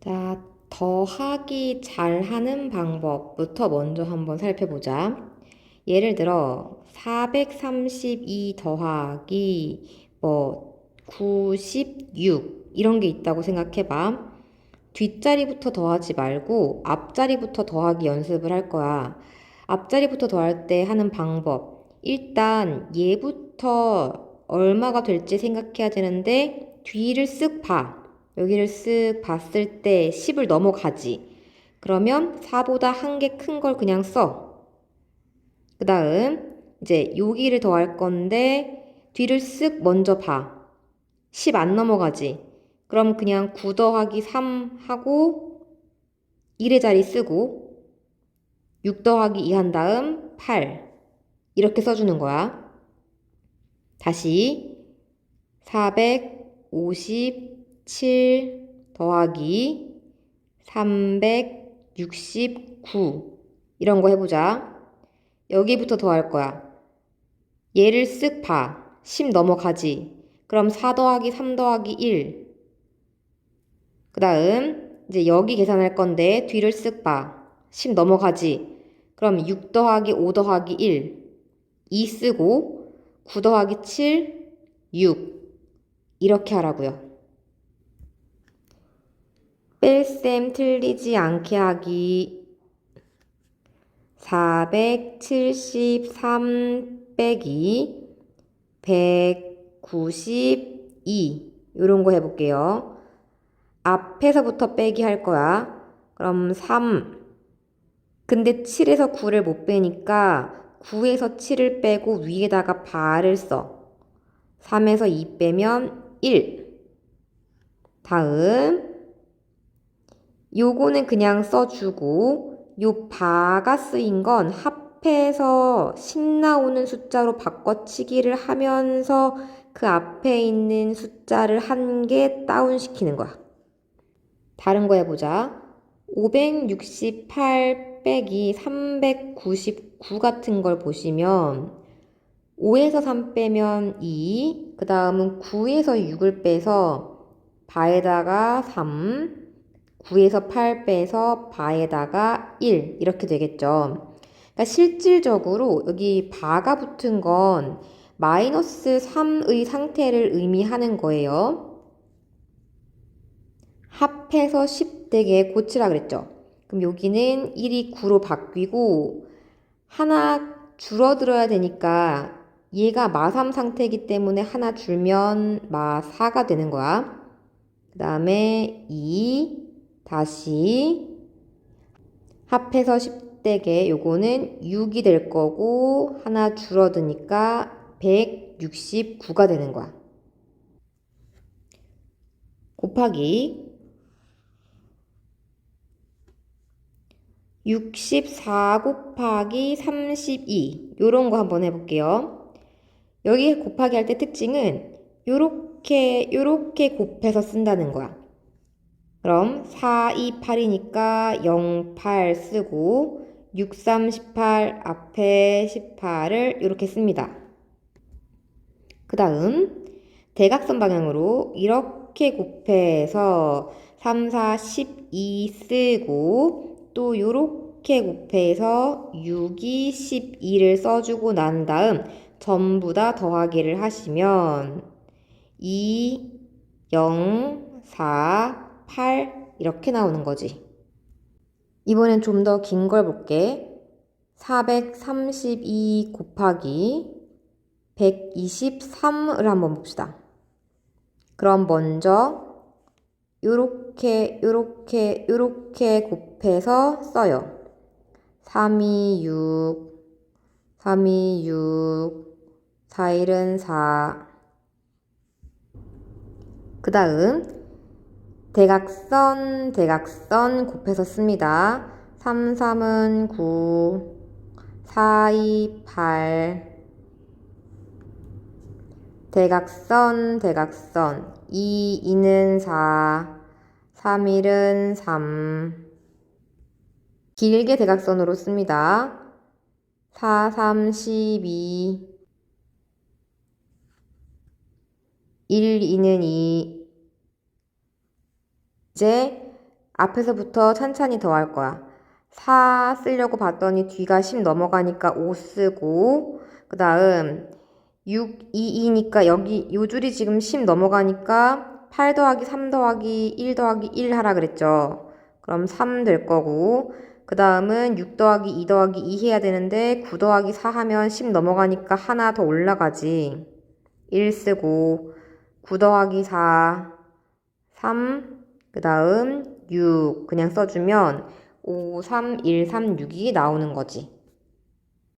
자, 더하기 잘하는 방법부터 먼저 한번 살펴보자. 예를 들어, 432 더하기 뭐 96 이런 게 있다고 생각해봐. 뒷자리부터 더하지 말고 앞자리부터 더하기 연습을 할 거야. 앞자리부터 더할 때 하는 방법. 일단 얘부터 얼마가 될지 생각해야 되는데 뒤를 쓱 봐. 여기를 쓱 봤을 때 10을 넘어가지. 그러면 4보다 한 개 큰 걸 그냥 써. 그 다음 이제 여기를 더할 건데 뒤를 쓱 먼저 봐. 10 안 넘어가지. 그럼 그냥 9 더하기 3 하고 1의 자리 쓰고 6 더하기 2 한 다음 8 이렇게 써주는 거야. 다시 457 더하기 369 이런 거 해보자. 여기부터 더할 거야. 얘를 쓱 봐. 10 넘어가지. 그럼 4 더하기 3 더하기 1. 그 다음 이제 여기 계산할 건데 뒤를 쓱 봐. 10 넘어가지. 그럼 6 더하기 5 더하기 1. 2 쓰고 9 더하기 7, 6. 이렇게 하라고요. 뺄셈 틀리지 않게 하기 473 빼기 192 이런 거 해볼게요. 앞에서부터 빼기 할 거야. 그럼 3 근데 7에서 9를 못 빼니까 9에서 7을 빼고 위에다가 발을 써. 3에서 2 빼면 1. 다음 요거는 그냥 써주고 요 바가 쓰인 건 합해서 10 나오는 숫자로 바꿔치기를 하면서 그 앞에 있는 숫자를 한 개 다운시키는 거야. 다른 거 해보자. 568 빼기 399 같은 걸 보시면 5에서 3 빼면 2, 그 다음은 9에서 6을 빼서 바에다가 3, 9에서 8 빼서 바에다가 1 이렇게 되겠죠. 그러니까 실질적으로 여기 바가 붙은 건 마이너스 3의 상태를 의미하는 거예요. 합해서 10 되게 고치라 그랬죠. 그럼 여기는 1이 9로 바뀌고 하나 줄어들어야 되니까 얘가 마3 상태이기 때문에 하나 줄면 마4가 되는 거야. 그 다음에 2 다시 합해서 10대게 요거는 6이 될 거고 하나 줄어드니까 169가 되는 거야. 곱하기 64 곱하기 32 요런 거 한번 해볼게요. 여기 곱하기 할 때 특징은 요렇게 요렇게 곱해서 쓴다는 거야. 그럼 4, 2, 8이니까 0, 8 쓰고 6, 3, 18 앞에 18을 이렇게 씁니다. 그 다음 대각선 방향으로 이렇게 곱해서 3, 4, 12 쓰고 또 이렇게 곱해서 6, 2, 12를 써주고 난 다음 전부 다 더하기를 하시면 2, 0, 4, 8 이렇게 나오는 거지. 이번엔 좀 더 긴 걸 볼게. 432 곱하기 123을 한번 봅시다. 그럼 먼저 요렇게 요렇게 요렇게 곱해서 써요. 326 326 4일은 4. 그 다음 대각선, 대각선 곱해서 씁니다. 3, 3은 9, 4, 2, 8. 대각선, 대각선. 2, 2는 4, 3, 1은 3. 길게 대각선으로 씁니다. 4, 3, 12. 1, 2는 2. 이제 앞에서부터 찬찬히 더할 거야. 4 쓰려고 봤더니 뒤가 10 넘어가니까 5 쓰고 그 다음 6, 2, 2니까 여기 요 줄이 지금 10 넘어가니까 8 더하기 3 더하기 1 더하기 1 하라 그랬죠. 그럼 3 될 거고 그 다음은 6 더하기 2 더하기 2 해야 되는데 9 더하기 4 하면 10 넘어가니까 하나 더 올라가지. 1 쓰고 9 더하기 4 3, 그 다음 6 그냥 써주면 5, 3, 1, 3, 6이 나오는 거지.